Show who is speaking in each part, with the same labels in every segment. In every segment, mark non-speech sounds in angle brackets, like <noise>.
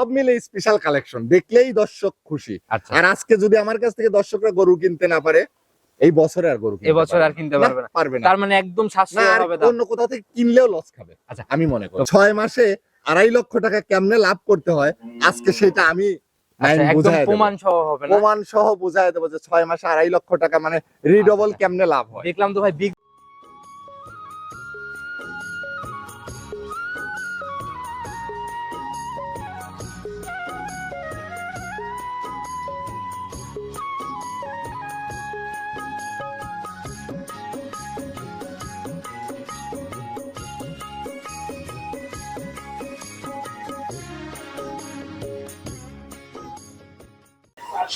Speaker 1: সব মিলে special collection দেখলেই দর্শক খুশি।
Speaker 2: আচ্ছা।
Speaker 1: আর আজকে যদি আমার কাছ থেকে দর্শকরা গরু কিনতে না পারে এই বছরে আর গরু কিনতে
Speaker 2: এবছর আর কিনতে পারবে না।
Speaker 1: পারবে না।
Speaker 2: তার মানে একদম সাশ্রয় হবে
Speaker 1: অন্য কোথাও থেকে কিনলেও লস খাবে।
Speaker 2: আচ্ছা।
Speaker 1: আমি মনে করি। ছয় মাসে আড়াই লক্ষ টাকা কেমনে লাভ করতে হয় আজকে সেটা আমি
Speaker 2: আচ্ছা। প্রমাণ সহ হবে
Speaker 1: প্রমাণ সহ বুঝায় দেবো যে ছয় মাসে আড়াই লক্ষ টাকা মানে রিডবল
Speaker 2: আচ্ছা।
Speaker 1: কেমনে লাভ হয়।
Speaker 2: দেখলাম তো ভাই বিগ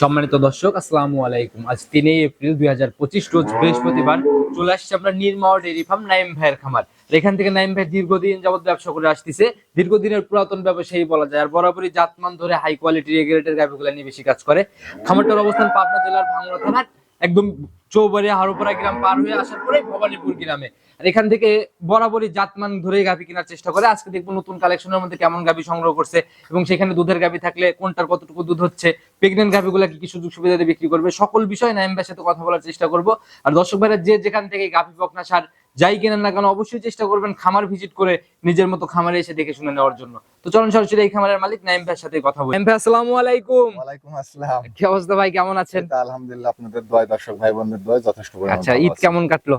Speaker 2: সম্মানিত দর্শক, আসসালামু আলাইকুম। আজ তিনই এপ্রিল দুই হাজার পঁচিশ, রোজ বৃহস্পতিবার চলে আসছে আমরা নির্মাও ডেরি ফার্ম নাইম ভাইয়ের খামার। এখান থেকে নাইম ভাই দীর্ঘদিন যাবৎ ব্যবসা করে আসতেছে। দীর্ঘদিনের পুরাতন ব্যবসায়ী বলা যায়, আর বরাবরই জাতমান ধরে হাই কোয়ালিটি রেগুলেটের গাভিগুলো নিয়ে বেশি কাজ করে। খামারটার অবস্থান পাবনা জেলার ভাঙড়া থানার একদম চৌবাড়িয়া হারোপাড়া গ্রাম পার হয়ে আসার পরে ভবানীপুর গ্রামে। আর এখান থেকে বরাবরই জাতমান ধরে গাভি কেনার চেষ্টা করে। আজকে দেখব নতুন কালেকশনের মধ্যে কেমন গাভি সংগ্রহ করছে এবং সেখানে দুধের গাভি থাকলে কোনটার কতটুকু দুধ হচ্ছে প্রেগনেন্ট গাভিগুলো কি কি সুযোগ সুবিধা বিক্রি করবে, সকল বিষয় নাইম ভাইয়ের সাথে কথা বলার চেষ্টা করব। আর দর্শক ভাইরা, যে যেখান থেকে গাভি বকনা সার যাই কেনেন না কেন অবশ্যই চেষ্টা করবেন খামার ভিজিট করে নিজের মতো খামারে এসে দেখে শুনে নেওয়ার জন্য। তো চলুন সরাসরি এই খামারের মালিক নাইম ভাইয়ের সাথে কথা বলি। নাইম ভাই আসসালামু আলাইকুম।
Speaker 1: ওয়ালাইকুম আসসালাম।
Speaker 2: কি অবস্থা ভাই কেমন আছেন?
Speaker 1: আলহামদুলিল্লাহ আপনাদের দোয়া দর্শক ভাই বোনদের দোয়া যথেষ্ট পরিমাণ
Speaker 2: আচ্ছা ঈদ কেমন কাটলো?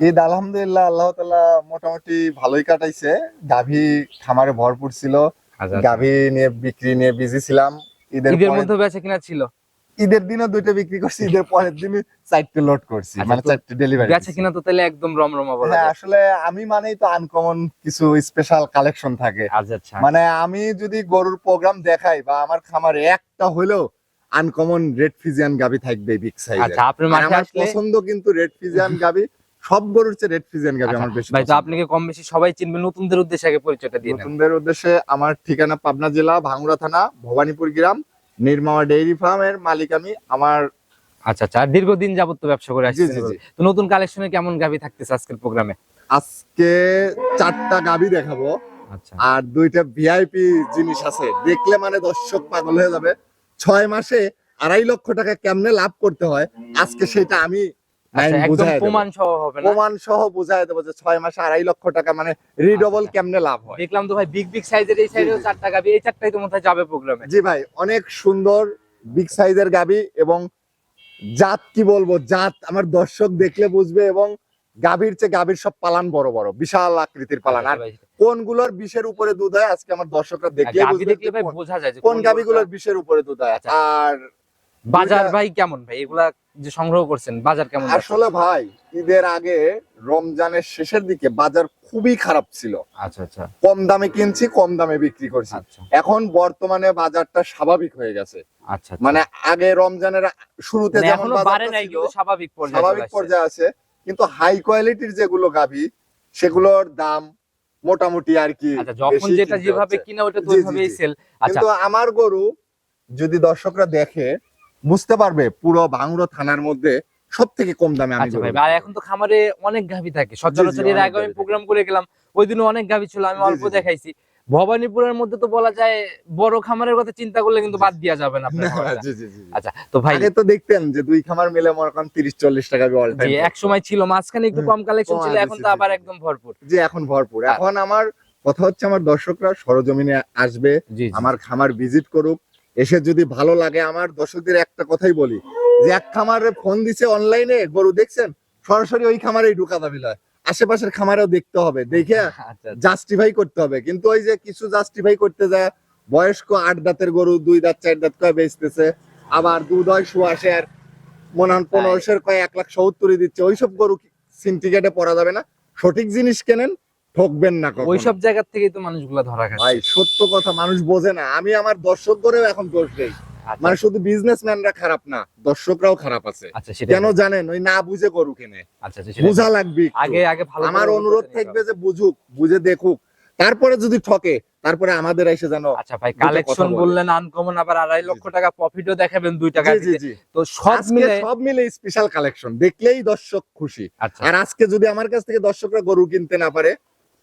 Speaker 1: ঈদ আলহামদুলিল্লাহ আল্লাহ তাআলা মোটামুটি ভালোই কাটাইছে। গাভী খামারে ভরপুর ছিল। গাভী নিয়ে বিক্রি নিয়ে বিজি ছিলাম। ঈদের
Speaker 2: ঈদের মধ্যে বেচা কিনা ছিল?
Speaker 1: ঈদের দিনও দুইটা বিক্রি করছি ঈদের পরের দিনই চারটে লোড করছি
Speaker 2: আচ্ছা,
Speaker 1: মানে চারটে ডেলিভারি
Speaker 2: বেচা কিনা তো তাহলে একদম রমরমা বলা
Speaker 1: হ্যাঁ আসলে আমি মানেই তো আনকমন কিছু স্পেশাল কালেকশন থাকে।
Speaker 2: আচ্ছা আচ্ছা।
Speaker 1: মানে আমি যদি গরুর প্রোগ্রাম দেখাই বা আমার খামারে একটা হলেও আনকমন রেড ফিজিয়ান গাবি থাকবে বিগ সাইজের
Speaker 2: আচ্ছা আপনার মাঠে
Speaker 1: আমার
Speaker 2: আসলে
Speaker 1: পছন্দ কিন্তু রেড ফিজিয়ান <laughs> গাবি সব গরুর চেয়ে রেড ফিজিয়ান গাবি
Speaker 2: আচ্ছা,
Speaker 1: আমার বেশি
Speaker 2: ভাই তো আপনাকে কম বেশি সবাই চিনবে নতুনদের উদ্দেশ্যে আগে পরিচয়টা দিয়ে
Speaker 1: নতুনদের উদ্দেশ্যে আমার ঠিকানা পাবনা জেলা ভাঙ্গুড়া থানা ভবানীপুর গ্রাম নির্মামা ডেইরি ফার্মের মালিক আমি আমার
Speaker 2: আচ্ছা আচ্ছা দীর্ঘদিন যাবত তো ব্যবসা করে
Speaker 1: আসছি
Speaker 2: তো নতুন কালেকশনে কেমন গাভী থাকতেছে আজকের প্রোগ্রামে?
Speaker 1: আজকে চারটা গাবি দেখাবো।
Speaker 2: আচ্ছা।
Speaker 1: আর দুইটা ভিআইপি জিনিস আছে। দেখলে মানে দর্শক পাগল হয়ে যাবে। ছয় মাসে আড়াই লক্ষ টাকা কেমনে লাভ করতে হয়? আজকে সেটা আমি নাইন
Speaker 2: আচ্ছা একদম
Speaker 1: বুঝায় দেব।
Speaker 2: প্রমাণ সহ হবে
Speaker 1: প্রমাণ সহ বুঝায় দেবো যে ছয় মাসে আড়াই লক্ষ টাকা মানে রিডবল
Speaker 2: আচ্ছা।
Speaker 1: কেমনে লাভ হয়।
Speaker 2: দেখলাম তো ভাই বিগ বিগ সাইজের এই সাইডেও চারটা গাভি এই চারটাই তো মধ্যে যাবে প্রোগ্রামে
Speaker 1: জি ভাই অনেক সুন্দর বিগ সাইজের গাবি এবং জাত কি বলব জাত আমার দর্শক দেখলে বুঝবে এবং গাভীর চেয়ে গাভীর সব পালান বড় বড় বিশাল আকৃতির পালান। আর কোনগুলোর বিষের উপরে দুধ হয় আজকে আমার দর্শকরা দেখলে
Speaker 2: বোঝা যায়
Speaker 1: কোন গাভিগুলোর বিষের উপরে দুধ হয়।
Speaker 2: আচ্ছা।
Speaker 1: আর
Speaker 2: বাজার ভাই কেমন ভাই? এগুলা যে সংগ্রহ করছেন বাজার কেমন
Speaker 1: আসলে ভাই ঈদের আগে রমজানের শেষের দিকে বাজার খুবই খারাপ ছিল।
Speaker 2: আচ্ছা আচ্ছা।
Speaker 1: কম দামে কিনছি কম দামে বিক্রি করছি।
Speaker 2: আচ্ছা।
Speaker 1: এখন বর্তমানে বাজারটা স্বাভাবিক হয়ে গেছে।
Speaker 2: আচ্ছা
Speaker 1: মানে আগে রমজানের শুরুতে
Speaker 2: মানে
Speaker 1: যেমন
Speaker 2: স্বাভাবিক পর্যায়ে
Speaker 1: স্বাভাবিক পর্যায়ে আছে। কিন্তু হাই কোয়ালিটির যেগুলো গাভি সেগুলোর দাম মোটামুটি আর কি
Speaker 2: আচ্ছা যখন যেটা যেভাবে কিনা ওটা তো ওইভাবেই সেল আচ্ছা।
Speaker 1: কিন্তু আমার গরু যদি দর্শকরা দেখে বুঝতে পারবে পুরো ভাঙড়ো থানার মধ্যে সব থেকে কম দামে আমি
Speaker 2: আচ্ছা আর এখন তো খামারে অনেক গাভি থাকে। সচরাচর এর আগে আমি প্রোগ্রাম করে গেলাম ওই দিনও অনেক গাভি ছিল আমি অল্প। দেখাইছি। ভবানীপুরের মধ্যে তো বলা যায় বড় খামারের কথা চিন্তা করলে কিন্তু বাদ দিয়া যাবে না। আচ্ছা তো ভাই
Speaker 1: তো দেখতেন যে দুই খামার মিলে মনে করেন তিরিশ চল্লিশ টাকা
Speaker 2: এক সময় ছিল মাঝখানে একটু কম কালেকশন ছিল এখন তো আবার একদম ভরপুর।
Speaker 1: যে এখন ভরপুর। এখন আমার কথা হচ্ছে আমার দর্শকরা সরজমিনে আসবে আমার খামার ভিজিট করুক এসে যদি ভালো লাগে আমার দর্শকদের একটা কথাই বলি যে এক খামারে ফোন দিছে অনলাইনে গরু দেখছেন? সরাসরি ওই খামারেই ঢুকা দাবি লয় আশেপাশের খামারেও দেখতে হবে দেখে <laughs>
Speaker 2: আচ্ছা আচ্ছা।
Speaker 1: জাস্টিফাই করতে হবে। কিন্তু ওই যে কিছু জাস্টিফাই করতে যায় বয়স্ক আট দাঁতের গরু দুই দাঁত চার দাঁত কয় বেচতেছে আবার দুধ হয় সুয়াশে আর মনে হন পনেরোশের কয় এক লাখ সত্তরই দিচ্ছে ওইসব গরু সিন্ডিকেটে পড়া যাবে না। সঠিক জিনিস কেনেন ঠকবেন না কখনো।
Speaker 2: ওইসব জায়গার থেকেই তো মানুষগুলা ধরা খাচ্ছে।
Speaker 1: ভাই সত্য কথা মানুষ বোঝে না। আমি আমার দর্শক করেও এখন দোষ দেই।
Speaker 2: আচ্ছা,
Speaker 1: মানে শুধু বিজনেসম্যানরা খারাপ না দর্শকরাও খারাপ আছে।
Speaker 2: আচ্ছা
Speaker 1: কেন জানেন? ওই না বুঝে গরু কেনে
Speaker 2: আচ্ছা
Speaker 1: বুঝা লাগবে
Speaker 2: আগে আগে ভালো
Speaker 1: আমার অনুরোধ থাকবে যে বুঝুক বুঝে দেখুক। তারপরে যদি ঠকে তারপরে আমাদের এসে জানো
Speaker 2: আচ্ছা ভাই কালেকশন বললেন আনকমন আবার আড়াই লক্ষ। টাকা প্রফিটও দেখাবেন দুই টাকা তো সব মিলে
Speaker 1: সব মিলে স্পেশাল কালেকশন দেখলেই দর্শক খুশি। আর আজকে যদি আমার কাছ থেকে দর্শকরা গরু কিনতে না পারে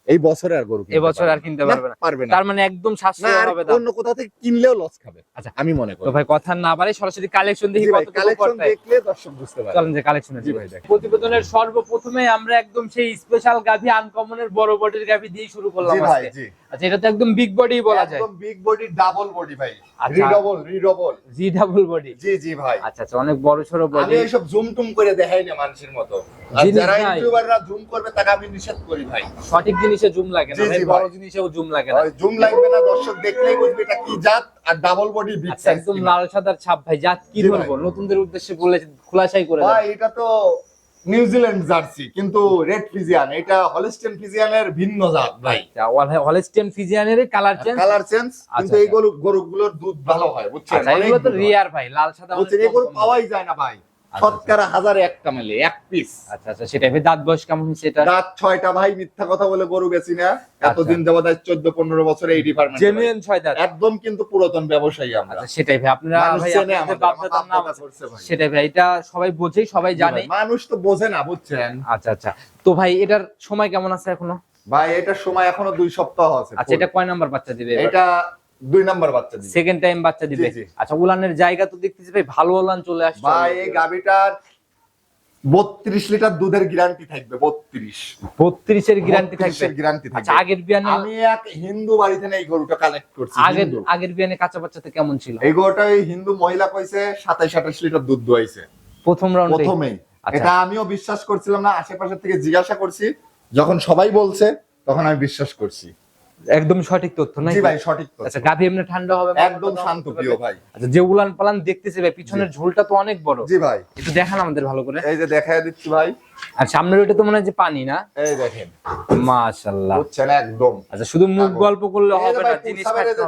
Speaker 1: এই বছরে আর গরু
Speaker 2: এবছর আর কিনতে পারবে না।
Speaker 1: পারবে না।
Speaker 2: তার মানে একদম সাশ্রয় হবে
Speaker 1: অন্য কোথাও থেকে কিনলেও লস খাবে।
Speaker 2: আচ্ছা।
Speaker 1: আমি মনে করি।
Speaker 2: তো ভাই কথা না পারে সরাসরি কালেকশন দেখি কতটুকু
Speaker 1: কালেকশন দেখলে দর্শক বুঝতে পারবে।
Speaker 2: চলেন যে কালেকশনে
Speaker 1: জি ভাই, দেখেন।
Speaker 2: প্রতিবেদনের সর্বপ্রথমে আমরা একদম সেই স্পেশাল গাভি আনকমনের বড় বডির গাভি দিয়ে শুরু করলাম
Speaker 1: জি ভাই
Speaker 2: আজকে।
Speaker 1: জি।
Speaker 2: আচ্ছা এটা তো একদম বিগ বডি বলা যায়।
Speaker 1: একদম বিগ বডি ডাবল বডি ভাই।
Speaker 2: আচ্ছা।
Speaker 1: রিডবল রিডবল
Speaker 2: জি ডাবল বডি
Speaker 1: জি জি ভাই।
Speaker 2: আচ্ছা আচ্ছা অনেক বড়
Speaker 1: আমি
Speaker 2: বডি
Speaker 1: এইসব জুম টুম করে দেখাই না মানুষের মতো। আর যারা ইউটিউবাররা জুম করবে তাকে আমি নিষেধ করি ভাই।
Speaker 2: সঠিক জিনিসে জুম লাগে না ভাই, বড় জিনিসেও জুম লাগে না।
Speaker 1: জুম লাগবে না দর্শক দেখলেই বুঝবে এটা কি জাত আর ডাবল বডি বিগ সাইজ
Speaker 2: একদম লাল সাদার ছাপ ভাই জাত কি ধরবো নতুনদের উদ্দেশ্যে বলে খোলাসাই করে
Speaker 1: ভাই এটা তো নিউজিল্যান্ড জার্সি কিন্তু রেড ফিজিয়ান এটা হলিস্টেন ফিজিয়ানের ভিন্ন জাত ভাই।
Speaker 2: হলিস্টিয়ান ফিজিয়ানের কালার চেঞ্জ
Speaker 1: কালার চেঞ্জ কিন্তু
Speaker 2: আচ্ছা,
Speaker 1: এই গরু গরুগুলোর দুধ ভালো হয় বুঝছেন?
Speaker 2: আচ্ছা এগুলো তো রিয়ার ভাই লাল সাদা
Speaker 1: বুঝছেন এগুলো। পাওয়াই যায় না ভাই। শতকরা হাজারে একটা মেলে এক পিস
Speaker 2: আচ্ছা আচ্ছা সেটাই ভাই দাঁত বয়স কেমন হয়েছে এটা?
Speaker 1: রাত ছয়টা ভাই মিথ্যা কথা বলে গরু বেশি না।
Speaker 2: আচ্ছা।
Speaker 1: এতদিন যাবত চোদ্দ পনেরো বছর এই ডিপার্টমেন্ট
Speaker 2: জেনুইন ছয় দাঁত।
Speaker 1: একদম কিন্তু পুরাতন ব্যবসায়ী আমরা।
Speaker 2: আচ্ছা সেটাই ভাই আপনারা ভাই। সেটাই ভাই। এটা সবাই বোঝে সবাই জানে।
Speaker 1: মানুষ তো বোঝে না বুঝছেন?
Speaker 2: আচ্ছা আচ্ছা। তো ভাই এটার সময় কেমন আছে এখনও?
Speaker 1: ভাই এটার সময় এখনও দুই সপ্তাহ আছে
Speaker 2: আচ্ছা এটা কয় নাম্বার বাচ্চা দিবে
Speaker 1: এটা দুই নাম্বার বাচ্চা দিবে।
Speaker 2: সেকেন্ড টাইম বাচ্চা দিবে। আচ্ছা উলানের জায়গা তো দেখতেছি ভাই ভালো উলান চলে আসছে
Speaker 1: ভাই এই গাবিটার বত্রিশ লিটার দুধের গ্যারান্টি থাকবে বত্রিশ।
Speaker 2: বত্রিশের গ্যারান্টি থাকবে।
Speaker 1: গ্যারান্টি
Speaker 2: আচ্ছা
Speaker 1: থাকবে
Speaker 2: আগের বিয়ানে
Speaker 1: আমি এক হিন্দু বাড়িতে না এই গরুটা কালেক্ট করছি
Speaker 2: আগের আগের বিয়ানে কাঁচা বাচ্চাতে কেমন ছিল?
Speaker 1: এই গরুটা ওই হিন্দু মহিলা কইছে সাতাইশ আঠাশ লিটার দুধ দোয়াইছে।
Speaker 2: প্রথম রাউন্ডে
Speaker 1: প্রথমেই।
Speaker 2: আচ্ছা।
Speaker 1: এটা আমিও বিশ্বাস করছিলাম না আশেপাশে থেকে জিজ্ঞাসা করছি যখন সবাই বলছে তখন আমি বিশ্বাস করছি।
Speaker 2: একদম সঠিক তথ্য নাই
Speaker 1: ভাই সঠিক তো
Speaker 2: আচ্ছা গাভী এমনি ঠান্ডা হবে
Speaker 1: একদম শান্ত প্রিয় ভাই।
Speaker 2: আচ্ছা যে উলান পালান দেখতেছি ভাই পিছনের ঝোলটা তো অনেক বড়।
Speaker 1: জি ভাই।
Speaker 2: একটু দেখান আমাদের ভালো করে।
Speaker 1: এই যে দেখাই দিচ্ছি ভাই।
Speaker 2: আর সামনের ওইটা তো মনে হয় যে পানি না?
Speaker 1: এই দেখেন।
Speaker 2: মাশাআল্লাহ।
Speaker 1: বুঝছেন একদম।
Speaker 2: আচ্ছা শুধু মুখ গল্প করলে হবে না জিনিস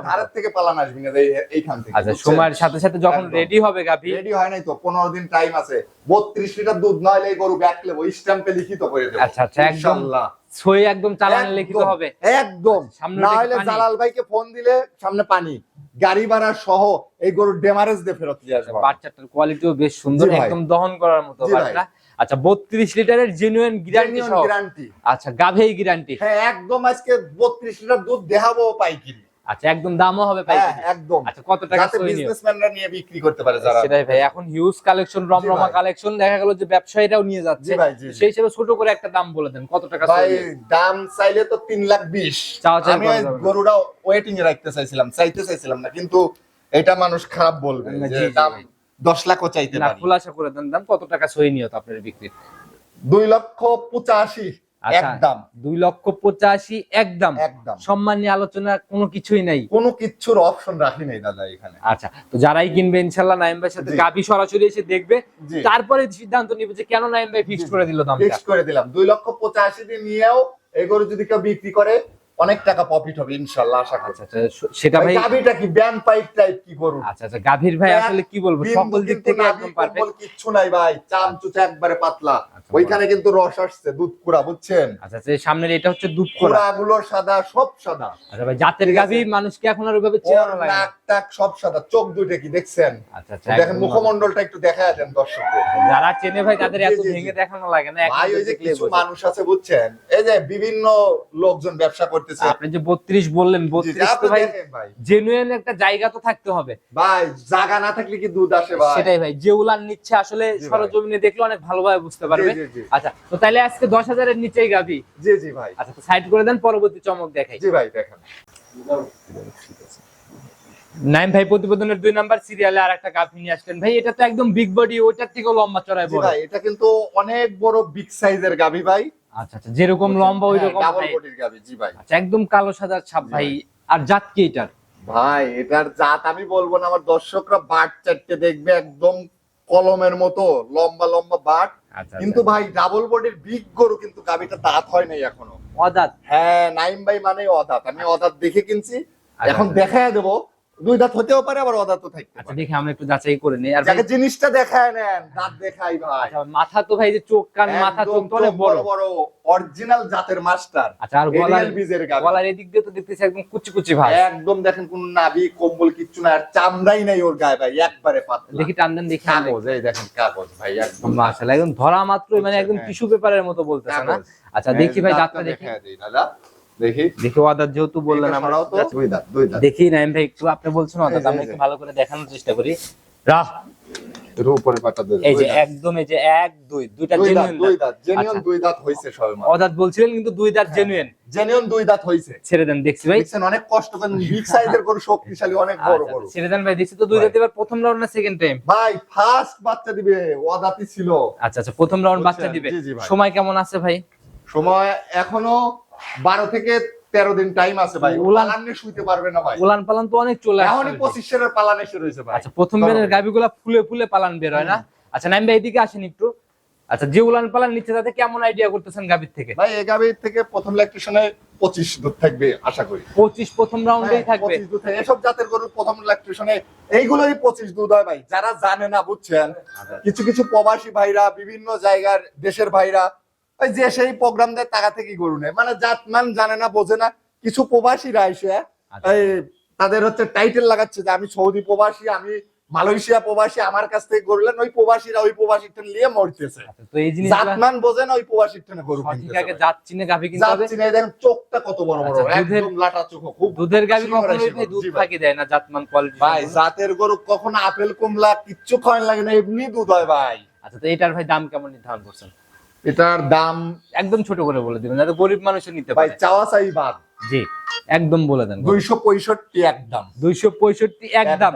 Speaker 1: ধারের থেকে পালান আসবি না এই এইখান থেকে
Speaker 2: আচ্ছা সময়ের সাথে সাথে যখন রেডি হবে গাভী।
Speaker 1: রেডি হয় নাই তো পনেরো দিন টাইম আছে। বত্রিশ লিটার দুধ না হলে গরু ব্যাক লেবো স্ট্যাম্পে লিখিত করে দেবো।
Speaker 2: আচ্ছা, আচ্ছা, একদম।
Speaker 1: ইনশাআল্লাহ।
Speaker 2: সই একদম চালানে লিখিত হবে।
Speaker 1: একদম।
Speaker 2: সামনে
Speaker 1: না হলে। জালাল ভাইকে ফোন দিলে সামনে পানি। গাড়ি ভাড়া সহ এই গরুর ডেমারেজ দিয়ে ফেরত দিয়ে আসব।
Speaker 2: বাচ্চাটার কোয়ালিটিও বেশ সুন্দর একদম দহন করার মতো বাচ্চা। আচ্ছা বত্রিশ লিটারের জেনুইন গ্যারান্টি সহ।
Speaker 1: গ্যারান্টি
Speaker 2: আচ্ছা গাভেই গ্যারান্টি
Speaker 1: হ্যাঁ একদম আজকে বত্রিশ লিটার দুধ দেখাবো পাইকিরি।
Speaker 2: আচ্ছা একদম দামও হবে
Speaker 1: হ্যাঁ
Speaker 2: পাইকারি
Speaker 1: একদম।
Speaker 2: আচ্ছা কত টাকা
Speaker 1: যাতে বিজনেসম্যানরা নিয়ে বিক্রি করতে পারে যারা।
Speaker 2: সেটাই ভাই এখন হিউজ কালেকশন রমরমা কালেকশন দেখা গেল যে ব্যবসায়ীরাও নিয়ে যাচ্ছে।
Speaker 1: ভাই।
Speaker 2: সেই হিসেবে ছোট করে একটা দাম বলে দেন কত টাকা
Speaker 1: ভাই দাম চাইলে তো তিন লাখ বিশ।
Speaker 2: চাওয়া চাই
Speaker 1: আমি
Speaker 2: না।
Speaker 1: গরুটা ওয়েটিং এ রাখতে চাইছিলাম চাইতে চাইছিলাম না কিন্তু এটা মানুষ খারাপ বলবে যে দাম
Speaker 2: ভাই।
Speaker 1: দশ লাখও চাইতে
Speaker 2: না
Speaker 1: পারি
Speaker 2: খোলাসা করে দেন দাম কত টাকা সই নিও তো আপনার বিক্রি
Speaker 1: দুই লক্ষ পঁচাশি
Speaker 2: আচ্ছা
Speaker 1: একদম।
Speaker 2: দুই লক্ষ পঁচাশি একদম।
Speaker 1: একদম।
Speaker 2: সম্মান নিয়ে আলোচনা কোনো কিছুই নাই।
Speaker 1: কোনো কিচ্ছুর অপশন রাখি নাই দাদা এখানে।
Speaker 2: আচ্ছা তো যারাই কিনবে ইনশাল্লাহ নাইম ভাইয়ের সাথে। গাবি সরাসরি এসে দেখবে। তারপরে সিদ্ধান্ত নিবে যে কেন নাইম ভাই ফিক্স করে দিল দাম
Speaker 1: ফিক্সড করে দিলাম। দুই লক্ষ পঁচাশি দিয়ে নিয়েও এগুলো যদি কেউ বিক্রি করে অনেক টাকা প্রফিট হবে ইনশাল্লাহ আশা করছি।
Speaker 2: আচ্ছা আচ্ছা সেটা
Speaker 1: ভাই গাবিটা কি? ব্যান পাইপ টাইপ কি গরু
Speaker 2: আচ্ছা আচ্ছা গাভীর ভাই আসলে কি বলব? সকল দিক থেকে একদম পারফেক্ট
Speaker 1: কিচ্ছু নাই ভাই চাম চুচা একবারে পাতলা।
Speaker 2: আচ্ছা,
Speaker 1: ওইখানে কিন্তু রস আসছে দুধ কুড়া বুঝছেন?
Speaker 2: আচ্ছা আচ্ছা সামনের এটা হচ্ছে দুধ
Speaker 1: কুড়া। গুলো সাদা সব সাদা।
Speaker 2: আচ্ছা ভাই জাতের গাভী মানুষকে এখন আর ওইভাবে চেনানো লাগে।
Speaker 1: নাক টাক সব সাদা চোখ দুইটা কি দেখছেন?
Speaker 2: আচ্ছা আচ্ছা
Speaker 1: দেখেন
Speaker 2: একদম
Speaker 1: মুখমন্ডলটা একটু দেখা দেন দর্শকদের।
Speaker 2: যারা চেনে ভাই তাদের এত। ভেঙে দেখানো লাগে না
Speaker 1: ভাই ওই যে কিছু মানুষ আছে বুঝছেন? এই যে বিভিন্ন লোকজন ব্যবসা করতেছে।
Speaker 2: আপনি যে বত্রিশ বললেন
Speaker 1: জি, জি,
Speaker 2: বত্রিশ
Speaker 1: আপনি
Speaker 2: তো ভাই
Speaker 1: ভাই।
Speaker 2: জেনুইন একটা জায়গা তো থাকতে হবে।
Speaker 1: ভাই জায়গা না থাকলে কি দুধ আসে ভাই?
Speaker 2: সেটাই ভাই যে উলান নিচ্ছে আসলে সরজমিনে দেখলে অনেক ভালোভাবে বুঝতে পারবে। আচ্ছা তো তাহলে আজকে দশ হাজারের নিচেই গাবি।
Speaker 1: জি জি ভাই।
Speaker 2: আচ্ছা তো সাইড করে দেন পরবর্তী চমক দেখাই।
Speaker 1: জি ভাই দেখেন।
Speaker 2: নাইম ভাই প্রতিবেদনের দুই নাম্বার সিরিয়ালে আর একটা গাভী নিয়ে আসলেন। ভাই এটা তো একদম বিগ বডি ওইটার থেকেও লম্বা চড়াই বড়।
Speaker 1: ভাই এটা কিন্তু অনেক বড় বিগ সাইজের গাবি ভাই।
Speaker 2: আচ্ছা আচ্ছা যেরকম লম্বা ওই রকম
Speaker 1: ডাবল বডির গাবি জি ভাই।
Speaker 2: আচ্ছা একদম কালো সাদার ছাপ ভাই। আর জাত কি এটার?
Speaker 1: ভাই এটার জাত আমি বলব না আমার দর্শকরা বাট চারটে দেখবে একদম কলমের মতো লম্বা লম্বা বাট।
Speaker 2: আচ্ছা
Speaker 1: কিন্তু ভাই ডাবল বডির বিগ গরু কিন্তু গাবিটা দাঁত হয় নাই এখনও।
Speaker 2: অদাত?
Speaker 1: হ্যাঁ নাইম ভাই মানে অদাঁত। আমি অদাঁত দেখে কিনছি।
Speaker 2: আচ্ছা,
Speaker 1: এখন
Speaker 2: আচ্ছা।
Speaker 1: দেখায় দেবো। দুই দাঁত হতেও পারে আবার অদাঁত থাকতে
Speaker 2: আচ্ছা দেখে আমরা একটু যাচাই করে নিই। আর
Speaker 1: যাকে জিনিসটা দেখায় নেন দাঁত দেখাই ভাই।
Speaker 2: আচ্ছা মাথা তো ভাই যে চোখ কান মাথা চোখ তো বড়।
Speaker 1: বড় অরিজিনাল জাতের মাস্টার।
Speaker 2: আচ্ছা আর গলার
Speaker 1: বীজের গাবি
Speaker 2: গলার এদিক দিয়ে তো দেখতেছি একদম কুচি কুচি ভাই
Speaker 1: একদম দেখেন কোন নাভি কম্বল কিচ্ছু না আর চামড়াই নাই ওর গায়ে ভাই একবারে পাতলা।
Speaker 2: দেখি টান দেন দেখি
Speaker 1: কাগজ এই দেখেন কাগজ ভাই একদম।
Speaker 2: মাশাআল্লাহ একদম ধরা মাত্রই মানে একদম
Speaker 1: হ্যাঁ।
Speaker 2: টিস্যু পেপারের মতো বলতেছে না? আচ্ছা দেখি ভাই দাঁতটা দেখি।
Speaker 1: দেই দাদা। দেখি।
Speaker 2: দেখি যেহেতু বললেন আমরা। দেখি নাইম ভাই একটু আপনি বলছেন আমরা একটু ভালো করে দেখানোর চেষ্টা করি। রাহ।
Speaker 1: এর উপরে পাটা দুই
Speaker 2: এই যে একদম এই যে এক দুই দুইটা জেনুইন
Speaker 1: দুই দাঁত জেনুইন
Speaker 2: আচ্ছা।
Speaker 1: দুই দাঁত হইছে সবে
Speaker 2: অদাত বলছিলেন কিন্তু দুই দাঁত জেনুইন
Speaker 1: জেনুইন দুই দাঁত হইছে।
Speaker 2: ছেড়ে দেন দেখছি ভাই।
Speaker 1: দেখছেন অনেক কষ্ট করেন বিগ সাইজের গরু শক্তিশালী অনেক বড়
Speaker 2: আচ্ছা,
Speaker 1: গরু।
Speaker 2: ছেড়ে দেন ভাই দেখছি তো দুই দাঁত এবার প্রথম রাউন্ড না সেকেন্ড টাইম
Speaker 1: ভাই ফার্স্ট বাচ্চা দিবে ওয়াদাতি ছিল।
Speaker 2: আচ্ছা আচ্ছা প্রথম রাউন্ড বাচ্চা দিবে। সময় কেমন আছে ভাই?
Speaker 1: সময় এখনও বারো থেকে তেরো দিন টাইম আছে ভাই।
Speaker 2: উলান-
Speaker 1: শুইতে পারবে না ভাই।
Speaker 2: উলান পালান তো অনেক চলে
Speaker 1: এখনই পঁচিশ সেরের পালান এসে রয়েছে ভাই।
Speaker 2: আচ্ছা প্রথম বেরের গাবিগুলা ফুলে ফুলে পালান বের হয় না? আচ্ছা নাইম ভাই এদিকে আসেন একটু। আচ্ছা যে উলান পালান নিচ্ছে তাতে কেমন আইডিয়া করতেছেন গাবির থেকে?
Speaker 1: ভাই এই গাভী থেকে প্রথম ইলেকট্রিশনে পঁচিশ দুধ থাকবে আশা করি।
Speaker 2: পঁচিশ প্রথম রাউন্ডেই
Speaker 1: হ্যাঁ,
Speaker 2: থাকবে।
Speaker 1: 25 দুধ থাকে। এসব জাতের গরুর প্রথম ইলেকট্রিশনে এইগুলোই পঁচিশ দুধ হয় ভাই। যারা জানে না বুঝছেন? কিছু কিছু প্রবাসী ভাইরা বিভিন্ন জায়গার দেশের ভাইরা ওই যে সেই প্রোগ্রাম দেয় টাকা থেকে গরু নেয়। মানে জাত মান জানে না বোঝে না। কিছু প্রবাসীরা এসে
Speaker 2: আচ্ছা।
Speaker 1: তাদের হচ্ছে টাইটেল লাগাচ্ছে যে আমি সৌদি প্রবাসী আমি মালয়েশিয়া প্রবাসী আমার কাছ থেকে গরু ওই প্রবাসীরা ওই প্রবাসীটা নিয়ে মরতেছে।
Speaker 2: আচ্ছা, তো এই জিনিসগুলা
Speaker 1: জাতমান বোঝে না ওই প্রবাসীর টেনে গরু
Speaker 2: আগে
Speaker 1: ভাই।
Speaker 2: জাত চিনে গাভি কিনতে হবে।
Speaker 1: যাচ্ছি না, এই দেখেন চোখটা কত বড় বড়।
Speaker 2: আচ্ছা,
Speaker 1: একদম লাটা চোখ খুব
Speaker 2: দুধের গাভি কখনোই ভাই দুধ ফাঁকি দেয় না জাতমান কোয়ালিটি
Speaker 1: ভাই জাতের গরু কখনো আপেল কমলা কিচ্ছু খাওয়ান লাগে না এমনি দুধ হয় ভাই।
Speaker 2: আচ্ছা তো এটার ভাই দাম কেমন নির্ধারণ করছেন?
Speaker 1: এটার দাম
Speaker 2: একদম ছোট করে বলে দিবেন যাতে গরিব মানুষও নিতে
Speaker 1: ভাই
Speaker 2: পারে।
Speaker 1: চাওয়া চাই বাদ।
Speaker 2: জি একদম বলে দেন।
Speaker 1: দুইশো পঁয়ষট্টি একদম।
Speaker 2: দুইশো পঁয়ষট্টি একদম।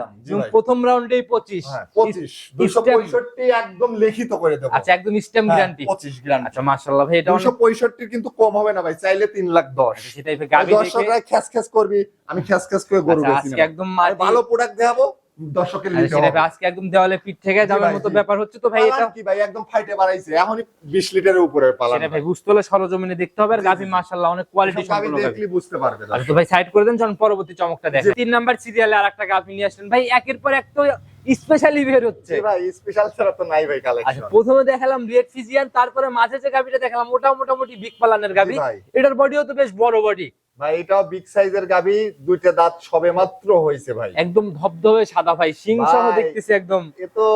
Speaker 2: প্রথম রাউন্ডেই পঁচিশ।
Speaker 1: হ্যাঁ, পঁচিশ। দুইশো। পঁয়ষট্টি একদম লিখিত করে দেবো।
Speaker 2: আচ্ছা একদম স্টেম
Speaker 1: হ্যাঁ,
Speaker 2: গ্যারান্টি।
Speaker 1: পঁচিশ গ্রাম
Speaker 2: আচ্ছা মাশাআল্লাহ ভাই এটা
Speaker 1: দুইশো পঁয়ষট্টি কিন্তু কম হবে না ভাই চাইলে তিন লাখ দশ।
Speaker 2: আচ্ছা, সেটাই ভাই গাভি দেখে
Speaker 1: দর্শকরা খ্যাস খ্যাস করবি আমি খ্যাস খ্যাস করে গরু
Speaker 2: আচ্ছা, আজকে একদম
Speaker 1: ভালো প্রোডাক্ট দেখাবো। দর্শকের
Speaker 2: আজকে একদম দেওয়ালে পিঠ থেকে
Speaker 1: ভাই,
Speaker 2: মতো ব্যাপার হচ্ছে তো ভাই এটা
Speaker 1: কি ভাই? একদম ফাইটে বাড়াইছে। এখনই বিশ লিটারের উপরে
Speaker 2: সেটা ভাই বুঝতে হলে সরজমিনে দেখতে হবে আর। মাশাআল্লাহ অনেক কোয়ালিটি সম্পন্ন
Speaker 1: দেখলে বুঝতে পারবে
Speaker 2: আচ্ছা তো ভাই সাইড করে দেন যখন পরবর্তী চমকটা দেখেন। তিন নাম্বার সিরিয়ালে আর একটা গাভি নিয়ে আসলেন। ভাই একের পর এক তো স্পেশালি বের হচ্ছে।
Speaker 1: ভাই স্পেশাল ছাড়া তো নাই ভাই
Speaker 2: আচ্ছা প্রথমে দেখালাম রেড ফিজিয়ান তারপরে মাঝে যে গাভিটা দেখালাম ওটা মোটামুটি বিগ পালানের গাভি। এটার বডিও তো বেশ বড় বডি
Speaker 1: ভাই এটাও বিগ সাইজের গাবি দুইটা দাঁত সবে মাত্র হয়েছে ভাই
Speaker 2: একদম ধবধবে সাদা ভাই সিং সহ। দেখতেছি একদম
Speaker 1: এ তো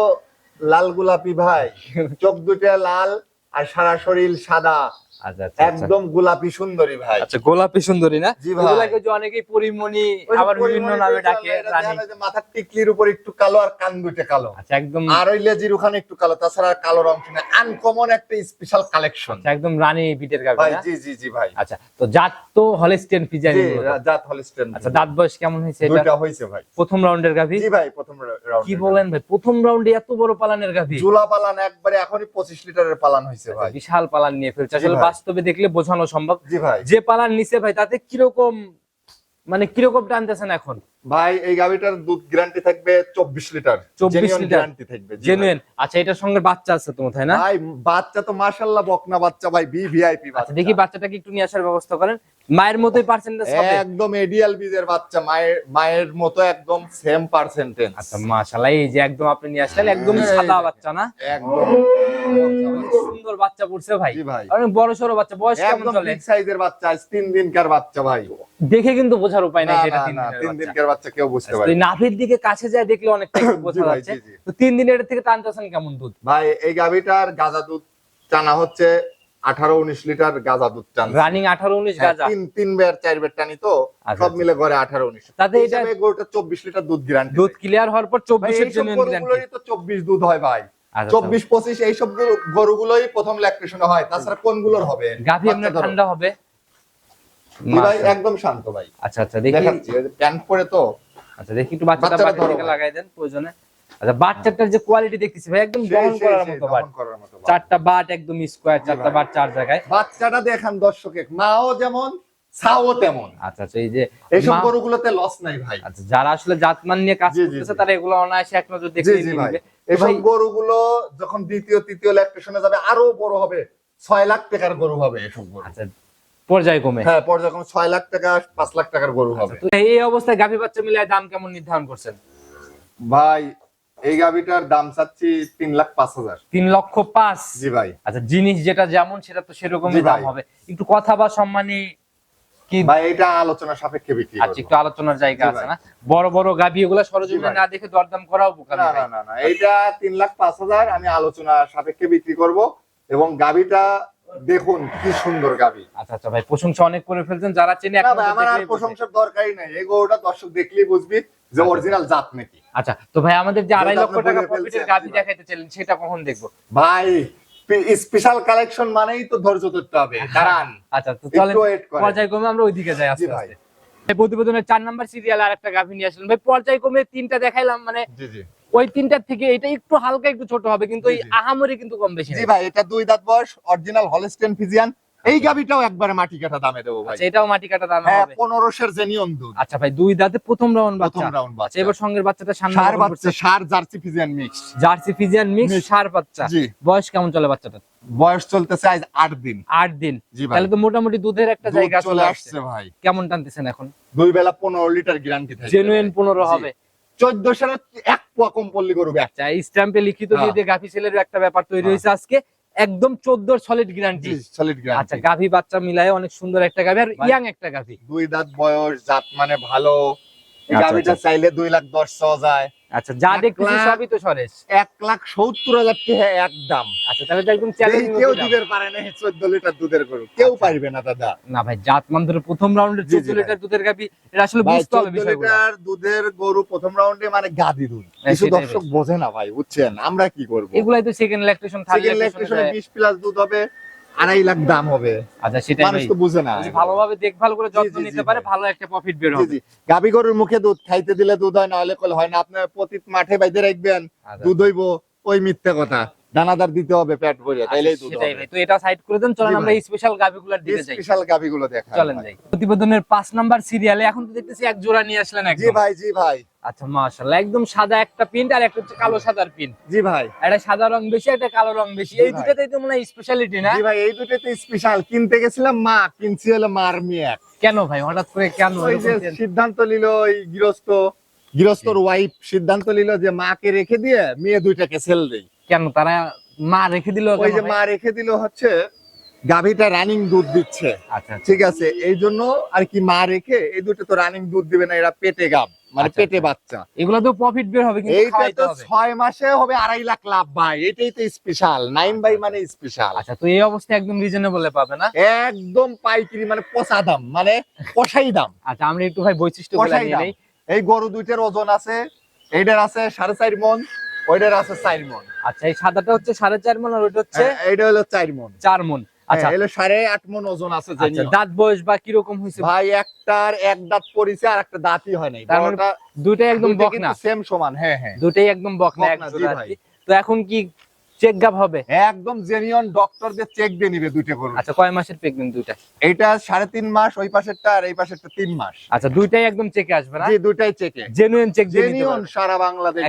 Speaker 1: লাল গোলাপি ভাই চোখ দুটা লাল আর সারা শরীর সাদা একদম গোলাপি সুন্দরী ভাই।
Speaker 2: আচ্ছা গোলাপি সুন্দরী না?
Speaker 1: জি ভাই।
Speaker 2: এগুলাকে যে অনেকেই পরিমণি আবার বিভিন্ন নামে ডাকে রানী।
Speaker 1: মাথার টিকলির উপর একটু কালো আর কান দুইটা কালো।
Speaker 2: আচ্ছা একদম
Speaker 1: আর ওই লেজির ওখানে একটু কালো তাছাড়া কালোর অংশ আনকমন একটা স্পেশাল কালেকশন
Speaker 2: আচ্ছা, একদম রানী বিটের
Speaker 1: ভাই জি জি জি ভাই।
Speaker 2: আচ্ছা তো জাত তো হলিস্টেন ফিজিয়ান
Speaker 1: জি জাত হলিস্টেন
Speaker 2: আচ্ছা দাঁত বয়স কেমন হয়েছে এটা?
Speaker 1: দুইটা হয়েছে ভাই।
Speaker 2: প্রথম রাউন্ডের গাভি?
Speaker 1: জি ভাই প্রথম রাউন্ড
Speaker 2: কি বলেন ভাই প্রথম রাউন্ডে এত বড় পালানের গাভি?
Speaker 1: জুলা পালান একবারে এখনই পঁচিশ লিটারের পালান হয়েছে ভাই।
Speaker 2: বিশাল পালান নিয়ে ফেলছে। আসলে। বাস্তবে দেখলে বোঝানো সম্ভব। যে পালার নিচে ভাই তাতে কীরকম মানে কীরকম টানতেছেন এখন?
Speaker 1: ভাই এই গাভিটার দুধ গ্যারান্টি থাকবে চব্বিশ লিটার
Speaker 2: 24 লিটার।
Speaker 1: গ্যারান্টি থাকবে
Speaker 2: জেনুইন আচ্ছা এটার সঙ্গে বাচ্চা আছে তোমার তাই না?
Speaker 1: ভাই বাচ্চা তো মাশাল্লাহ বকনা বাচ্চা ভাই বি ভিআইপি
Speaker 2: আচ্ছা দেখি বাচ্চাটাকে একটু নিয়ে আসার ব্যবস্থা করেন। মায়ের মতোই পার্সেন্টেজ হবে?
Speaker 1: একদম এডিয়াল বীজের বাচ্চা মায়ের মায়ের মতো একদম সেম পার্সেন্টেজ
Speaker 2: আচ্ছা মাশাআল্লাহ এই যে একদম আপনি নিয়ে আসলেন একদম সাদা বাচ্চা না?
Speaker 1: একদম।
Speaker 2: সুন্দর বাচ্চা পড়ছে ভাই।
Speaker 1: ভাই।
Speaker 2: অনেক বড় সড়ো বাচ্চা বয়স কেমন চলে?
Speaker 1: সাইজের বাচ্চা আজ তিন দিনকার বাচ্চা ভাই।
Speaker 2: দেখে কিন্তু বোঝার উপায় নাই
Speaker 1: এটা
Speaker 2: তিন বাচ্চা।
Speaker 1: দিনকার বাচ্চা কেউ বুঝতে
Speaker 2: আচ্ছা,
Speaker 1: পারে।
Speaker 2: নাভির দিকে কাছে যায় দেখলে অনেকটা <laughs> বোঝা যাচ্ছে। তো তিন দিনের থেকে টানতেছেন কেমন দুধ?
Speaker 1: ভাই এই গাভিটার গাজা দুধ টানা হচ্ছে আঠারো উনিশ লিটার গাজা দুধ টান
Speaker 2: রানিং আঠারো উনিশ গাজা।
Speaker 1: তিন তিন বের চার বের টানি তো
Speaker 2: আচ্ছা,
Speaker 1: সব
Speaker 2: আচ্ছা।
Speaker 1: মিলে ঘরে আঠারো উনিশ।
Speaker 2: তাতে এটা-
Speaker 1: গরুটা চব্বিশ লিটার দুধ গ্যারান্টি
Speaker 2: দুধ ক্লিয়ার হওয়ার পর
Speaker 1: গরুগুলোরই তো চব্বিশ দুধ হয় ভাই। চব্বিশ পঁচিশ এইসব গরু- গরুগুলোই প্রথম ল্যাকটেশনে হয়। তাছাড়া কোনগুলোর হবে?
Speaker 2: গাভি ঠান্ডা হবে?
Speaker 1: একদম শান্ত ভাই।
Speaker 2: আচ্ছা আচ্ছা দেখি।
Speaker 1: প্যান্ট পরে তো।
Speaker 2: আচ্ছা দেখি একটু বাচ্চাটা
Speaker 1: বাচ্চাটা।
Speaker 2: লাগাই দেন প্রয়োজনে। আচ্ছা বাচ্চাটার যে কোয়ালিটি দেখতেছি ভাই একদম করার মতো বাট। চারটা বাট একদম স্কোয়ার চারটা বাট চার জায়গায়।
Speaker 1: বাচ্চাটা দেখান দর্শকে মাও যেমন ছাও তেমন।
Speaker 2: আচ্ছা আচ্ছা এই যে
Speaker 1: এইসব গরুগুলোতে লস নাই ভাই।
Speaker 2: আচ্ছা যারা আসলে জাতমান নিয়ে কাজ
Speaker 1: জি, জি,
Speaker 2: করতেছে তারা এগুলো অনায়াসে এক নজর দেখে
Speaker 1: ভাই।
Speaker 2: নিবে।
Speaker 1: এসব গরুগুলো যখন দ্বিতীয় তৃতীয় ল্যাকটেশনে যাবে আরও বড় হবে। ছয় লাখ টাকার গরু হবে এসব গরু।
Speaker 2: আচ্ছা পর্যায়ক্রমে
Speaker 1: হ্যাঁ পর্যায়ক্রমে ছয় লাখ টাকা পাঁচ লাখ টাকার গরু হবে।
Speaker 2: এই অবস্থায় গাভী বাচ্চা মিলায় দাম কেমন নির্ধারণ করছেন?
Speaker 1: ভাই এই গাভিটার দাম চাচ্ছি তিন লাখ পাঁচ হাজার।
Speaker 2: তিন লক্ষ পাঁচ?
Speaker 1: জি ভাই।
Speaker 2: আচ্ছা জিনিস যেটা যেমন সেটা তো সেরকমই দাম হবে। একটু কথা বা সম্মানী কি?
Speaker 1: ভাই এটা আলোচনা সাপেক্ষে বিক্রি
Speaker 2: আচ্ছা একটু আলোচনার জায়গা আছে না? বড় বড় গাভী এগুলো সরজমিনে না দেখে দরদাম করাও বোকা
Speaker 1: না না না না। এইটা তিন লাখ পাঁচ হাজার আমি আলোচনা সাপেক্ষে বিক্রি করব। এবং গাভিটা দেখুন কি সুন্দর গাবি।
Speaker 2: আচ্ছা আচ্ছা ভাই প্রশংসা অনেক করে ফেলছেন। যারা চেনে
Speaker 1: না ভাই আমার আর প্রশংসার দরকারই নাই। এই গরুটা দর্শক দেখলেই বুঝবি যে অরিজিনাল জাত নাকি।
Speaker 2: আচ্ছা তো ভাই আমাদের যে আড়াই লক্ষ টাকা প্রফিটের
Speaker 1: ভাই।
Speaker 2: দেখাইতে চাইলেন সেটা কখন দেখব?
Speaker 1: ভাই স্পেশাল কালেকশন মানেই তো ধৈর্য ধরতে হবে। দাঁড়ান।
Speaker 2: আচ্ছা তো চলেন
Speaker 1: করেন।
Speaker 2: পর্যায়ক্রমে আমরা ওইদিকে যাই আস্তে
Speaker 1: ভাই।
Speaker 2: আস্তে। প্রতিবেদনের চার নাম্বার সিরিয়াল আর একটা গাভি নিয়ে আসলেন ভাই পর্যায়ক্রমে তিনটা দেখাইলাম মানে
Speaker 1: জি জি।
Speaker 2: ওই তিনটার থেকে এটা একটু হালকা একটু ছোট হবে কিন্তু এই আহামরি কিন্তু কম বেশি
Speaker 1: জি ভাই এটা দুই দাঁত বয়স অরিজিনাল হলস্টেন ফিজিয়ান এই গাবিটাও একবারে মাটি কাটা দামে দেবো ভাই।
Speaker 2: আচ্ছা এটাও মাটি কাটা দামে
Speaker 1: হ্যাঁ
Speaker 2: হবে।
Speaker 1: পনেরোশের জেনিয়ন দুধ।
Speaker 2: আচ্ছা ভাই দুই দাঁতে প্রথম রাউন্ড
Speaker 1: প্রথম রাউন্ড
Speaker 2: আচ্ছা
Speaker 1: বাচ্চা।
Speaker 2: এবার সঙ্গের বাচ্চাটা সামনে
Speaker 1: সার বাচ্চা সার jersey Friesian mix
Speaker 2: jersey Friesian mix সার বাচ্চা।
Speaker 1: জি।
Speaker 2: বয়স কেমন চলে বাচ্চাটা
Speaker 1: বয়স চলতেছে আজ আট দিন।
Speaker 2: আট দিন।
Speaker 1: জি ভাই।
Speaker 2: তাহলে তো মোটামুটি দুধের একটা জায়গা
Speaker 1: চলে আসছে। ভাই।
Speaker 2: কেমন টানতেছেন এখন?
Speaker 1: দুই বেলা পনেরো লিটার গ্যারান্টি থাকে
Speaker 2: জেনুইন পনেরো
Speaker 1: জি।
Speaker 2: হবে।
Speaker 1: চোদ্দ সালে এক পোয়া কম পল্লি গরু
Speaker 2: আচ্ছা স্ট্যাম্পে লিখিত দিয়ে
Speaker 1: হ্যাঁ।
Speaker 2: দিয়ে গাভি সেলের একটা ব্যাপার তৈরি
Speaker 1: হ্যাঁ।
Speaker 2: হয়েছে আজকে। একদম চোদ্দ সলিড গ্যারান্টি
Speaker 1: সলিড
Speaker 2: আচ্ছা
Speaker 1: গ্যারান্টি
Speaker 2: গাভি বাচ্চা মিলায় অনেক সুন্দর একটা গাভি আর ইয়াং একটা গাভি।
Speaker 1: দুই দাঁত বয়স জাত মানে ভালো। এই
Speaker 2: আচ্ছা,
Speaker 1: চাইলে দুই লাখ দশ ছ যায়।
Speaker 2: আচ্ছা যা দেখতেছি সবই তো সরেশ।
Speaker 1: এক লাখ সত্তর হাজার টাকা একদম
Speaker 2: আচ্ছা তাহলে একদম চ্যালেঞ্জ
Speaker 1: কেউ দিবের পারে না চোদ্দ লিটার দুধের গরু। কেউ
Speaker 2: আচ্ছা।
Speaker 1: পারবে না দাদা।
Speaker 2: না ভাই জাত মান ধরে প্রথম চোদ্দ লিটার দুধের গাভি এটা আসলে
Speaker 1: ভাই
Speaker 2: বুঝতে হবে বিষয়গুলো।
Speaker 1: লিটার দুধের গরু প্রথম রাউন্ডে মানে গাদি দুধ।
Speaker 2: হ্যাঁ,
Speaker 1: কিছু দর্শক বোঝে না ভাই বুঝছেন? আমরা কি করব?
Speaker 2: এগুলাই তো সেকেন্ড ল্যাকটেশন থার্ড
Speaker 1: প্লাস দুধ হবে আড়াই লাখ দাম হবে।
Speaker 2: আচ্ছা সেটাই
Speaker 1: মানুষ তো বুঝে না।
Speaker 2: ভালোভাবে দেখভাল করে যত্ন নিতে পারে ভালো একটা প্রফিট বের হবে।
Speaker 1: গাবি গরুর মুখে দুধ খাইতে দিলে দুধ হয় না হলে কলে হয় না। আপনার প্রতি মাঠে বাইতে রাখবেন
Speaker 2: আচ্ছা।
Speaker 1: দুধ হইব ওই মিথ্যে কথা। দানাদার দিতে হবে পেট ভরে তাইলেই দুধ
Speaker 2: আচ্ছা, সেটাই ভাই। তো এটা সাইড করে দেন চলেন আমরা স্পেশাল গাভিগুলোর দিকে যাই।
Speaker 1: স্পেশাল গাবি গুলো দেখা
Speaker 2: চলেন যাই। প্রতিবেদনের পাঁচ নাম্বার সিরিয়ালে এখন তো দেখতেছি এক জোড়া নিয়ে আসলেন
Speaker 1: জি ভাই জি ভাই।
Speaker 2: আচ্ছা মাশাআল্লাহ একদম সাদা একটা প্রিন্ট আর একটা হচ্ছে কালো সাদার প্রিন্ট
Speaker 1: জি ভাই।
Speaker 2: একটা সাদা রং বেশি একটা কালো রং বেশি। এই। দুটাতেই তো মনে স্পেশালিটি না?
Speaker 1: জি ভাই এই দুটোতে স্পেশাল কিনতে গেছিলাম মা কিনছি হলো মার মেয়ে।
Speaker 2: কেন ভাই হঠাৎ করে কেন
Speaker 1: ওই যে সিদ্ধান্ত নিল ওই গৃহস্থ গৃহস্থর ওয়াইফ সিদ্ধান্ত নিল যে মাকে রেখে দিয়ে মেয়ে দুইটাকে সেল দেই।
Speaker 2: কেন তারা মা রেখে দিল
Speaker 1: ওই যে মা রেখে দিল হচ্ছে গাভীটা রানিং দুধ দিচ্ছে।
Speaker 2: আচ্ছা
Speaker 1: ঠিক আছে এই জন্য আর কি মা রেখে এই দুটো তো রানিং দুধ দিবে না এরা পেটে গাব মানে
Speaker 2: আচ্ছা,
Speaker 1: পেটে
Speaker 2: আচ্ছা।
Speaker 1: বাচ্চা।
Speaker 2: এগুলো তো প্রফিট বের হবে কিন্তু
Speaker 1: এইটা তো
Speaker 2: হবে।
Speaker 1: ছয় মাসে হবে আড়াই লাখ লাভ ভাই এটাই তো স্পেশাল নাইন বাই মানে স্পেশাল
Speaker 2: আচ্ছা তো এই অবস্থায় একদম রিজনেবল পাবে না?
Speaker 1: একদম পাইকারি মানে পচা দাম মানে কষাই দাম।
Speaker 2: আচ্ছা আমরা একটু ভাই
Speaker 1: বৈশিষ্ট্য
Speaker 2: নিয়ে নেই।
Speaker 1: এই গরু দুইটার ওজন আছে এইটার আছে সাড়ে চার মন ওইটার আছে চার মন।
Speaker 2: আচ্ছা এই সাদাটা হচ্ছে সাড়ে চার মন আর ওইটা হচ্ছে
Speaker 1: হ্যাঁ, এইটা হলো চার মন।
Speaker 2: চার মন। আচ্ছা।
Speaker 1: হ্যাঁ, এলো সাড়ে আট মন ওজন আছে
Speaker 2: আচ্ছা দাঁত বয়স বা কীরকম হয়েছে?
Speaker 1: ভাই একটার এক দাঁত পরিছে আর একটা দাঁতই হয় নাই।
Speaker 2: দুটাই মানে একদম বকনা?
Speaker 1: সেম সমান হ্যাঁ হ্যাঁ।
Speaker 2: দুটাই একদম বকনা। তো এখন কি চেক গাব হবে?
Speaker 1: একদম জেনিয়ন ডক্টরদের চেক দিয়ে নিবে দুইটা গরু
Speaker 2: আচ্ছা কয় মাসের প্রেগনেন্ট দুইটা?
Speaker 1: এইটা সাড়ে তিন মাস ওই পাশেরটা আর এই পাশেরটা তিন মাস।
Speaker 2: আচ্ছা দুইটাই একদম চেকে আসবে না?
Speaker 1: জি দুইটাই চেকে
Speaker 2: জেনুইন চেক
Speaker 1: জেনিয়ন সারা বাংলাদেশ।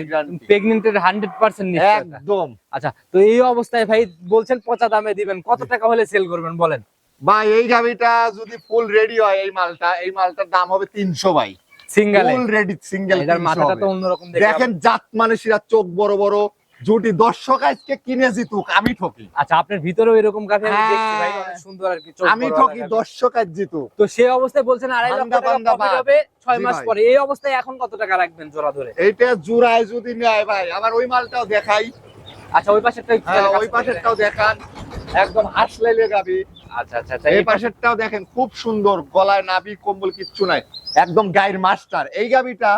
Speaker 2: প্রেগনেন্টের হান্ড্রেড পার্সেন্ট নিশ্চয়তা।
Speaker 1: একদম।
Speaker 2: আচ্ছা তো এই অবস্থায় ভাই বলছেন পচা দামে দিবেন কত টাকা হলে সেল করবেন বলেন?
Speaker 1: ভাই এই গাবিটা যদি ফুল রেডি হয় এই মালটা এই মালটার দাম হবে তিনশো ভাই।
Speaker 2: সিঙ্গেল
Speaker 1: ফুল রেডি সিঙ্গেল
Speaker 2: মাথাটা তো অন্যরকম
Speaker 1: দেখেন জাত মানুষেরা চোখ বড় বড় জুটি দর্শক আজকে কিনে জিতুক আমি ঠকি।
Speaker 2: আচ্ছা আপনার ভিতরেও এরকম গাভি আমি
Speaker 1: হ্যাঁ।
Speaker 2: দেখছি? ভাই অনেক সুন্দর আর কি
Speaker 1: আমি ঠকি দর্শক আজ জিতুক।
Speaker 2: তো সেই অবস্থায় বলছেন আড়াই লক্ষ টাকা
Speaker 1: বান্দা
Speaker 2: হবে ছয় মাস পরে। এই অবস্থায় এখন কত টাকা রাখবেন জোড়া ধরে?
Speaker 1: এইটা জুড়ায় যদি নেয় ভাই আবার ওই মালটাও দেখাই।
Speaker 2: আচ্ছা ওই পাশেরটা একটু
Speaker 1: হ্যাঁ, ওই পাশেরটাও দেখান। একদম হাসলাইলে গাবি
Speaker 2: আচ্ছা আচ্ছা আচ্ছা
Speaker 1: এই
Speaker 2: এই
Speaker 1: পাশেরটাও দেখেন খুব সুন্দর গলায় নাভি কম্বল কিচ্ছু নাই। একদম গায়ের মাস্টার। এই গাবিটা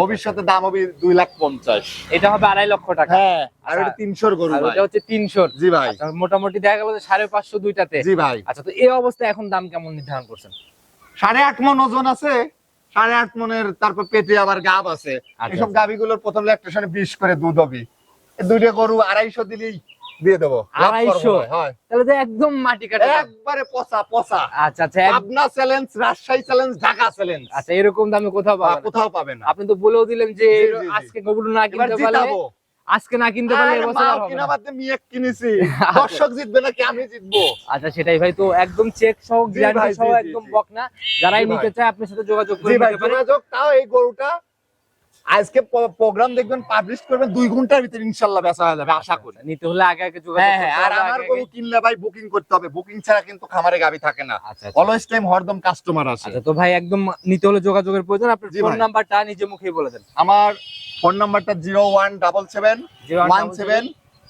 Speaker 1: ভবিষ্যতে দাম হবে দুই লাখ পঞ্চাশ।
Speaker 2: এটা হবে আড়াই লক্ষ টাকা।
Speaker 1: হ্যাঁ আর
Speaker 2: আচ্ছা।
Speaker 1: এটা তিনশোর গরু
Speaker 2: ওটা হচ্ছে তিনশোর।
Speaker 1: জি ভাই।
Speaker 2: আচ্ছা মোটামুটি দেখা গেল সাড়ে পাঁচশো দুইটাতে।
Speaker 1: জি ভাই।
Speaker 2: আচ্ছা তো এই অবস্থায় এখন দাম কেমন নির্ধারণ করছেন?
Speaker 1: সাড়ে আট মন ওজন আছে সাড়ে আট মনের তারপর পেটে আবার গাব আছে।
Speaker 2: আচ্ছা,
Speaker 1: এসব
Speaker 2: আচ্ছা।
Speaker 1: গাবিগুলোর প্রথম ল্যাকটেশনে বিশ করে দুধ হবে। দুইটা গরু আড়াইশো দিলেই দিয়ে দেবো। লাভ করব
Speaker 2: 250?
Speaker 1: ভাই, হয়।
Speaker 2: তাহলে তো একদম মাটি কাটা
Speaker 1: একবারে পচা পচা।
Speaker 2: আচ্ছা আচ্ছা
Speaker 1: Pabna challenge Rajshahi challenge Dhaka challenge
Speaker 2: আচ্ছা এরকম দামে কোথাও পাবেন
Speaker 1: কোথাও পাবে না।
Speaker 2: আপনি তো বলেও দিলেন যে। আজকে গোবর না কিনতে পারলে আজকে না কিনতে পারলে এবছর হবে
Speaker 1: কিনা
Speaker 2: না।
Speaker 1: বাদে মিয়ে কিনেছি। <laughs> দর্শক জিতবে নাকি আমি জিতবো?
Speaker 2: আচ্ছা সেটাই ভাই তো একদম চেক সহ গ্যারান্টি সহ একদম
Speaker 1: জি।
Speaker 2: বকনা যারাই নিতে চায় আপনার সাথে যোগাযোগ করে নিতে পারে।
Speaker 1: যোগাযোগ তাও এই গরুটা আজকে প্রোগ্রাম দেখবেন পাবলিশ করবেন দুই ঘণ্টার ভিতরে ইনশাল্লাহ বেচা হয়ে যাবে আশা করি
Speaker 2: নিতে হলে আগে আগে
Speaker 1: হ্যাঁ হ্যাঁ আর আমার গরু। কিনলে ভাই বুকিং করতে হবে বুকিং ছাড়া কিন্তু খামারে গাবি থাকে না
Speaker 2: আচ্ছা আচ্ছা।
Speaker 1: অলওয়েজ টাইম হরদম কাস্টমার আসে
Speaker 2: আচ্ছা তো ভাই একদম নিতে হলে যোগাযোগের প্রয়োজন
Speaker 1: আপনি
Speaker 2: ফোন। নাম্বারটা নিজে মুখেই বলে দেন
Speaker 1: আমার ফোন নাম্বারটা zero one double seven one seven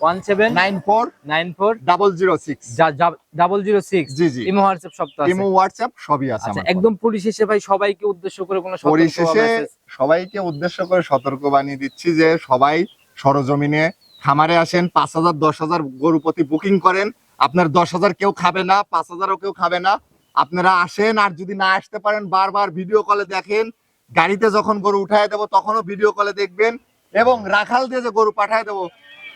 Speaker 2: one seven
Speaker 1: nine four
Speaker 2: nine four
Speaker 1: double zero six.
Speaker 2: Double zero six.
Speaker 1: জি জি।
Speaker 2: ইমো হোয়াটসঅ্যাপ সব তো
Speaker 1: ইমো হোয়াটসঅ্যাপ সবই আছে
Speaker 2: আচ্ছা একদম ভাই সবাইকে উদ্দেশ্য করে কোনো
Speaker 1: পরিশেষে সবাইকে উদ্দেশ্য করে সতর্ক বানিয়ে দিচ্ছি যে সবাই সরজমিনে খামারে আসেন পাঁচ হাজার দশ হাজার গরু প্রতি বুকিং করেন। আপনার দশ হাজার কেউ খাবে না পাঁচ হাজারও কেউ খাবে না। আপনারা আসেন আর যদি না আসতে পারেন বারবার ভিডিও কলে দেখেন। গাড়িতে যখন গরু উঠায় দেবো তখনও ভিডিও কলে দেখবেন। এবং রাখাল দিয়ে যে গরু পাঠায় দেবো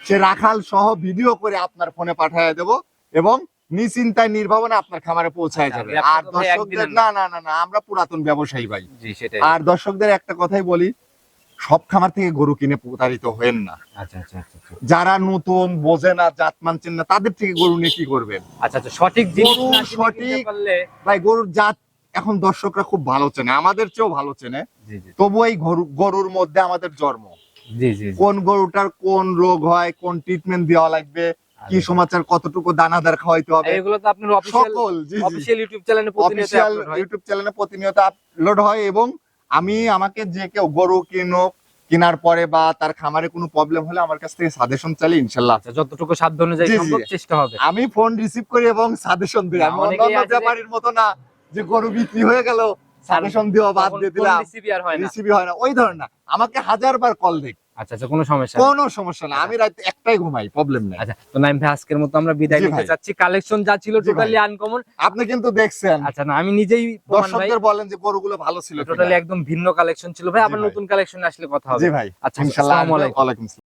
Speaker 1: সে রাখাল সহ ভিডিও করে আপনার ফোনে পাঠায় দেবো এবং নিশ্চিন্তায় নির্ভাবনে আপনার খামারে পৌঁছায় যাবে। আর দর্শকদের না। না না না আমরা পুরাতন ব্যবসায়ী ভাই। আর দর্শকদের একটা কথাই বলি সব খামার থেকে গরু কিনে প্রতারিত হয়েন না।
Speaker 2: আচ্ছা আচ্ছা আচ্ছা।
Speaker 1: যারা নতুন বোঝে না জাত মানছেন না তাদের থেকে গরু নিয়ে কি করবেন?
Speaker 2: আচ্ছা সঠিক
Speaker 1: গরু সঠিক- ভাই গরুর জাত এখন দর্শকরা খুব ভালো চেনে আমাদের চেয়েও ভালো চেনে। তবু এই গরু গরুর মধ্যে আমাদের জন্ম। কোন গরুটার কোন রোগ হয় কোন ট্রিটমেন্ট দেওয়া লাগবে কি
Speaker 2: আচ্ছা।
Speaker 1: সমাচার কতটুকু দানাদার খাওয়াইতে হবে।
Speaker 2: এগুলো তো আপনার
Speaker 1: সকল
Speaker 2: অফিসিয়াল ইউটিউব চ্যানেলে
Speaker 1: অফিসিয়াল
Speaker 2: আপলোড হয়।
Speaker 1: ইউটিউব চ্যানেলে প্রতিনিয়ত আপলোড হয় এবং আমি আমাকে যে কেউ গরু কিনো কেনার পরে বা তার খামারে কোনো প্রবলেম হলে আমার কাছ থেকে সাজেশন চাইলে ইনশাল্লাহ।
Speaker 2: আচ্ছা যতটুকু সাধ্য অনুযায়ী। সম্ভব চেষ্টা হবে।
Speaker 1: আমি ফোন রিসিভ করি এবং সাজেশন দিই। আমি অন্যান্য ব্যাপারীর মতো না যে গরু বিক্রি হয়ে গেল সাজেশন দিও বাদ দিয়ে দিলাম।
Speaker 2: recipe আর হয় না।
Speaker 1: রিসিভই হয় না। ওই ধরনের না আমাকে হাজার বার কল দেখ।
Speaker 2: আচ্ছা আচ্ছা কোনো সমস্যা
Speaker 1: কোনো সমস্যা না আমি রাতে একটাই ঘুমাই প্রবলেম নেই।
Speaker 2: আচ্ছা তো নাইম ভাই আজকের মতো আমরা বিদায় নিতে। চাচ্ছি। কালেকশন যা ছিল টোটালি আনকমন
Speaker 1: আপনি কিন্তু দেখছেন।
Speaker 2: আচ্ছা না আমি নিজেই
Speaker 1: দর্শকদের বলেন যে গরুগুলো ভালো ছিল
Speaker 2: টোটালি একদম ভিন্ন কালেকশন ছিল। ভাই আবার নতুন কালেকশন আসলে কথা হবে।
Speaker 1: জি ভাই।
Speaker 2: আচ্ছা
Speaker 1: ইনশাআল্লাহ
Speaker 2: আসসালামু আলাইকুম।